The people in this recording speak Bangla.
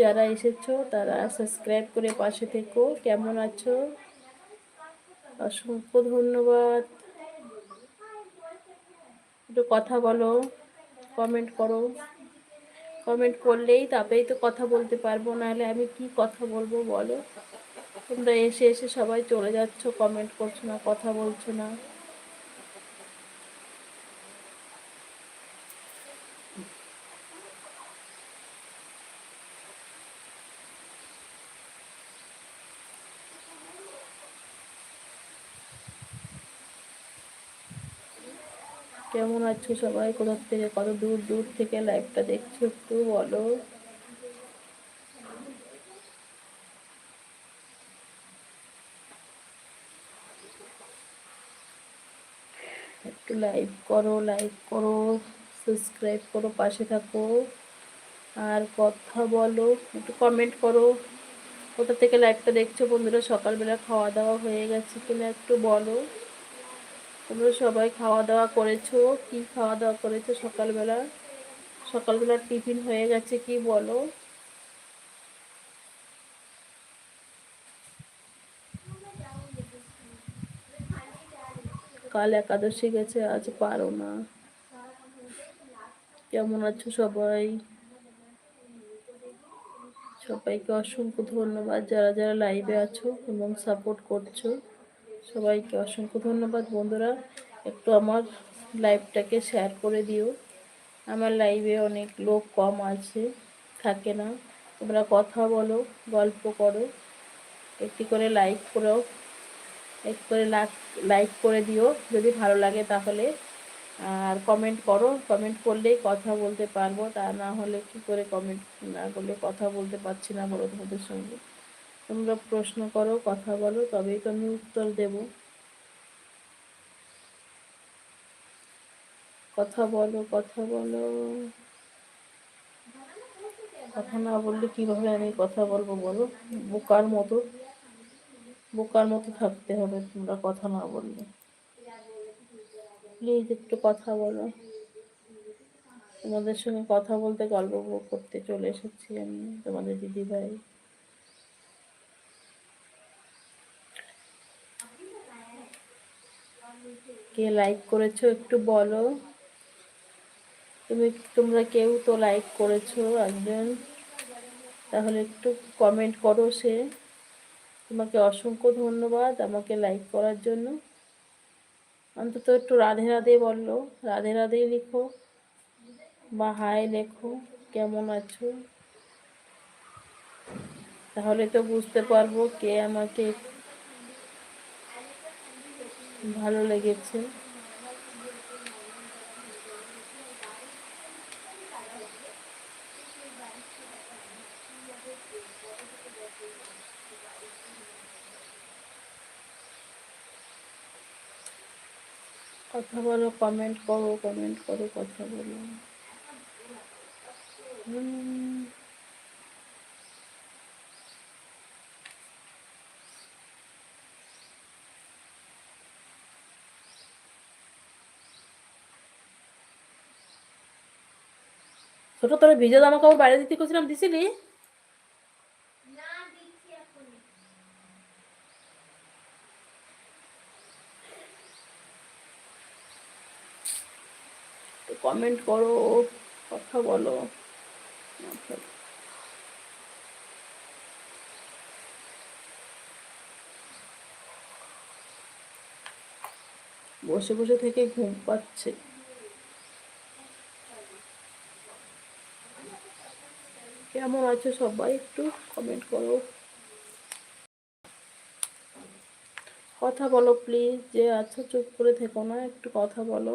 যারা এসেছ, তারা সাবস্ক্রাইব করে পাশে থেকো। কেমন আছো? অসংখ্য ধন্যবাদ। একটু কথা বলো কমেন্ট করো। কমেন্ট করলেই তবেই তো কথা বলতে পারব, নাহলে আমি কি কথা বলব বলো? তোমরা এসে এসে সবাই চলে যাচ্ছ কমেন্ট করছ না, কথা বলছো না। কেমন আছো সবাই? কোথা থেকে, কত দূর দূর থেকে লাইভটা দেখছ একটু বলো। একটু লাইভ করো লাইভ করো সাবস্ক্রাইব করো, পাশে থাকো। আর কথা বলো, একটু কমেন্ট করো। কোথা থেকে লাইভটা দেখছ বন্ধুরা? সকালবেলা খাওয়া দাওয়া হয়ে গেছে কিনা একটু বলো। তোমরা সবাই খাওয়া দাওয়া করেছ? কি খাওয়া দাওয়া করেছ সকালবেলা? সকালবেলা টিফিন হয়ে গেছে কি বলো? কাল একাদশী গেছে, আজ পারো না। কেমন আছো সবাই? সবাইকে অসংখ্য ধন্যবাদ যারা যারা লাইভে আছো এবং সাপোর্ট করছ। সবাইকে অসংখ্য ধন্যবাদ বন্ধুরা। একটু আমার লাইভটাকে শেয়ার করে দিও। আমার লাইভে অনেক লোক কম আছে, থাকে না। তোমরা কথা বলো, গল্প করো, একটি করে লাইক করো এক করে লাইক করে দিও। যদি ভালো লাগে তাহলে, আর কমেন্ট করো। কমেন্ট করলেই কথা বলতে পারব। তা না হলে কি করে কমেন্ট না করলে কথা বলতে পারছি না বলো তোমাদের সঙ্গে। তোমরা প্রশ্ন করো, কথা বলো, তবেই তো আমি উত্তর দেব। কথা বলো কথা বলো। কথা না বললে কীভাবে আমি কথা বলব বলো? বোকার মতো। বোকার মতো থাকতে হবে তোমরা কথা না বললে। প্লিজ একটু কথা বলো। তোমাদের সঙ্গে কথা বলতে গল্প করতে চলে এসেছি আমি, তোমাদের দিদি কে লাইক করেছ একটু বলো। তুমি, তোমরা কেউ তো লাইক করেছ একজন। তাহলে একটু কমেন্ট করো সে। তোমাকে অসংখ্য ধন্যবাদ আমাকে লাইক করার জন্য। অন্তত একটু রাধে রাধে বলল। রাধে রাধে লিখো। বা হাই লেখো। কেমন আছো? তাহলে তো বুঝতে পারব কে আমাকে ভালো লেগেছে। কথা বলো কমেন্ট করো কমেন্ট করো কথা বলো। ছোট, তোর ভিজে জামা কাপড় বাইরে দিতে করছিলাম দিছিলি? কমেন্ট করো, কথা বলো। বসে বসে থেকে ঘুম পাচ্ছে। কেমন আছো সবাই একটু কমেন্ট করো। কথা বলো প্লিজ যে আচ্ছা চুপ করে থেকো না, একটু কথা বলো।